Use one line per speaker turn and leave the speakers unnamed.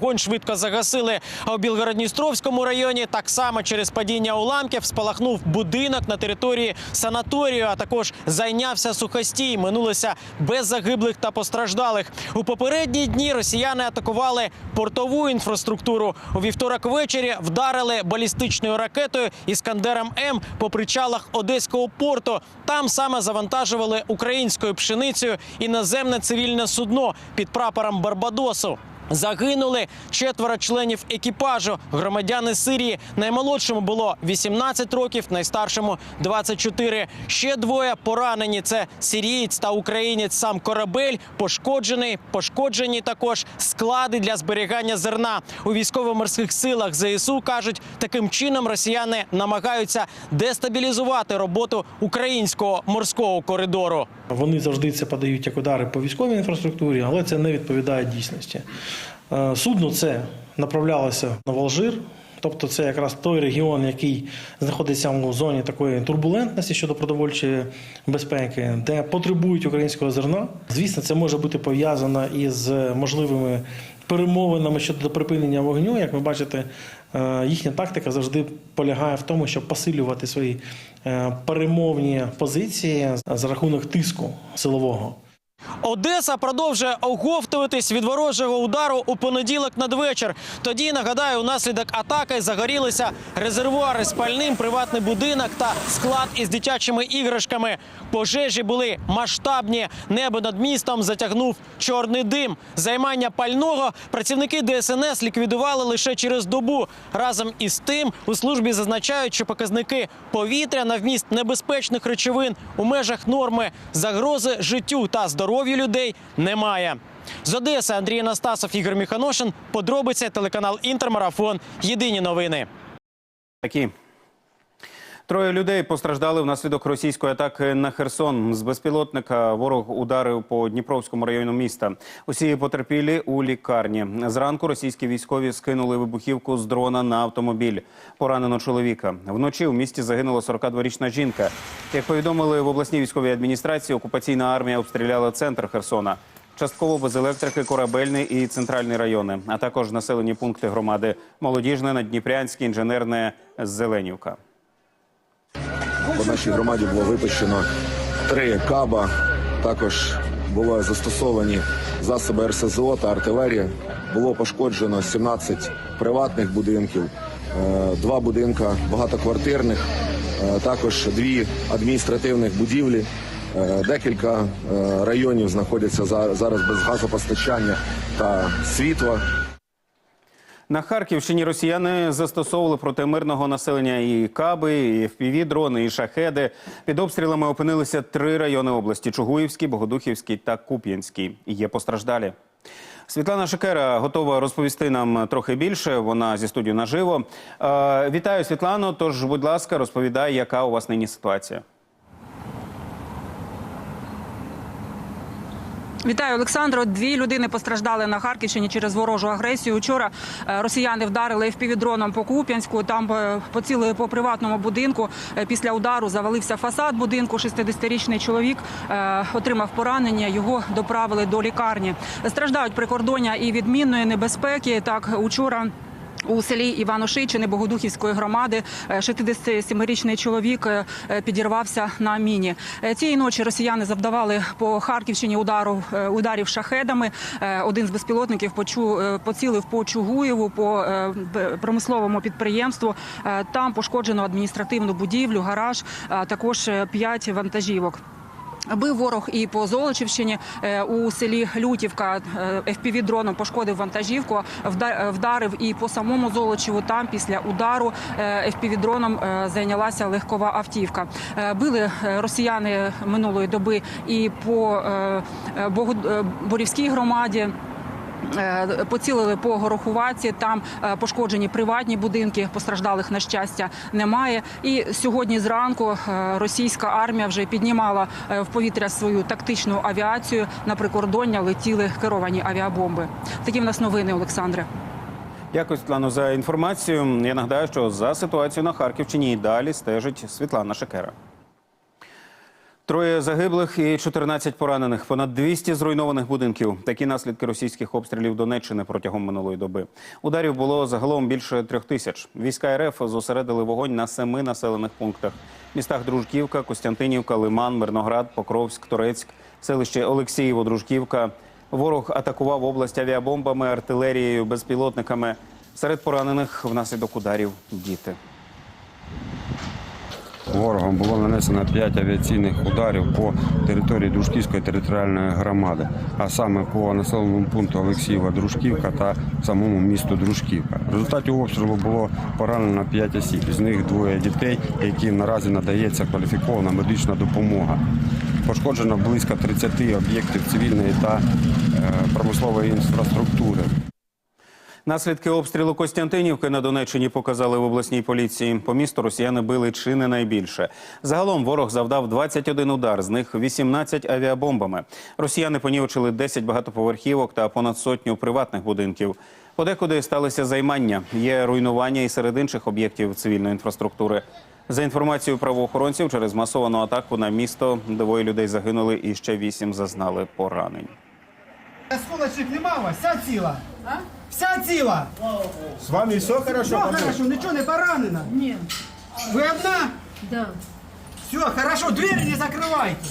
Гонь швидко загасили. А у Білгородністровському районі так само через падіння уламків спалахнув будинок на території санаторію, а також зайнявся сухостій. Минулося без загиблих та постраждалих. У попередні дні росіяни атакували портову інфраструктуру. У вівторок ввечері вдарили балістичною ракетою Іскандером М по причалах Одеського порту. Там саме завантажували українською пшеницею іноземне цивільне судно під прапором Барбадосу. Загинули четверо членів екіпажу. Громадяни Сирії. Наймолодшому було 18 років, найстаршому 24. Ще двоє поранені. Це сирієць та українець. Сам корабель пошкоджений. Пошкоджені також склади для зберігання зерна у військово-морських силах. ЗСУ кажуть, таким чином росіяни намагаються дестабілізувати роботу українського морського коридору.
Вони завжди це подають як удари по військовій інфраструктурі, але це не відповідає дійсності. Е, Судно це направлялося на Волжир, тобто це якраз той регіон, який знаходиться у зоні такої турбулентності щодо продовольчої безпеки, де потребують українського зерна. Звісно, це може бути пов'язано із можливими перемовинами щодо припинення вогню. Як ви бачите, е, їхня тактика завжди полягає в тому, щоб посилювати свої е, перемовні позиції за рахунок тиску силового.
Одеса продовжує оговтуватись від ворожого удару у понеділок надвечір. Тоді нагадаю, унаслідок атаки загорілися резервуари з пальним, приватний будинок та склад із дитячими іграшками. Пожежі були масштабні. Небо над містом затягнув чорний дим. Займання пального працівники ДСНС ліквідували лише через добу. Разом із тим у службі зазначають, що показники повітря на вміст небезпечних речовин у межах норми загрози життю та здоров'ю людей немає. З Одеси Андрій Анастасов, Ігор Міханошин. Подробиці телеканал Інтермарафон. Єдині новини.
Такі. Троє людей постраждали внаслідок російської атаки на Херсон. З безпілотника ворог ударив по Дніпровському району міста. Усі потерпілі у лікарні. Зранку російські військові скинули вибухівку з дрона на автомобіль. Поранено чоловіка. Вночі у місті загинула 42-річна жінка. Як повідомили в обласній військовій адміністрації, окупаційна армія обстріляла центр Херсона. Частково без електрики, корабельний і центральний райони, а також населені пункти громади Молодіжне, Надніпрянське, інженерне, Зеленівка.
По нашій громаді було випущено три каба. Також були застосовані засоби РСЗО та артилерія. Було пошкоджено 17 приватних будинків, е, два будинка багатоквартирних, е, також дві адміністративних будівлі. Е, Декілька районів знаходяться зараз без газопостачання та світла.
На Харківщині росіяни застосовували проти мирного населення і каби, і FPV-дрони, і шахеди. Під обстрілами опинилися три райони області: Чугуївський, Богодухівський та Куп'янський. Є постраждалі. Світлана Шикера готова розповісти нам трохи більше. Вона зі студією наживо. Е, вітаю, Світлано. Тож, будь ласка, розповідай, яка у вас нині ситуація.
Вітаю, Олександро. Дві людини постраждали на Харківщині через ворожу агресію. Вчора е, росіяни вдарили впівдроном по Куп'янську. Там е, поцілили по приватному будинку. Е, Після удару завалився фасад будинку. 60-річний чоловік отримав поранення. Його доправили до лікарні. Страждають прикордоння і відмінної небезпеки. Так, учора. У селі Івано-Шийчини Богодухівської громади е, 67-річний чоловік е, е, підірвався на міні. Е, Цієї ночі росіяни завдавали по Харківщині удару е, ударів шахедами. Е, Один з безпілотників е, поцілив по Чугуєву, по е, промисловому підприємству. Е, Там пошкоджено адміністративну будівлю, гараж, а також е, п'ять вантажівок. Бив ворог і по Золочівщині Е, у селі Лютівка fpv дроном пошкодив вантажівку, е, вдарив і по самому Золочеву. Там після удару fpv дроном е, зайнялася легкова автівка. Е, Били е, росіяни минулої доби і по е, е, е, Борівській громаді. Е, Поцілили по Горохуваці, там е, пошкоджені приватні будинки, постраждалих на щастя немає. І сьогодні зранку е, російська армія вже піднімала в повітря свою тактичну авіацію. На прикордоння летіли керовані авіабомби. Такі в нас новини, Олександре.
Дякую, Світлано, за інформацію. Я нагадаю, що за ситуацією на Харківщині і далі стежить Світлана Шикера. Троє загиблих і 14 поранених. Понад 200 зруйнованих будинків. Такі наслідки російських обстрілів Донеччини протягом минулої доби. Ударів було загалом більше трьох тисяч. Війська РФ зосередили вогонь на семи населених пунктах: містах Дружківка, Костянтинівка, Лиман, Мирноград, Покровськ, Торецьк, селище Олексіїво, Дружківка. Ворог атакував область авіабомбами, артилерією, безпілотниками. Серед поранених внаслідок ударів діти.
Ворогом було нанесено 5 авіаційних ударів по території Дружківської територіальної громади, а саме по населеному пункту Олексієва Дружківка та самому місту Дружківка. В результаті обстрілу було поранено 5 осіб, з них двоє дітей, яким наразі надається кваліфікована медична допомога. Пошкоджено близько 30 об'єктів цивільної та е, промислової інфраструктури.
Наслідки обстрілу Костянтинівки на Донеччині показали в обласній поліції. По місту росіяни били чи не найбільше. Загалом ворог завдав 21 удар, з них 18 авіабомбами. Росіяни понівечили 10 багатоповерхівок та понад сотню приватних будинків. Подекуди сталися займання. Є руйнування і серед інших об'єктів цивільної інфраструктури. За інформацією правоохоронців, через масовану атаку на місто двоє людей загинули і ще вісім зазнали поранень.
Осколочек нема у? Вся ціла? Вся ціла? З вами все хорошо? Все хорошо, нічого не поранено?
Ні,
Ви одна?
да.
Все, хорошо, двері не закривайте.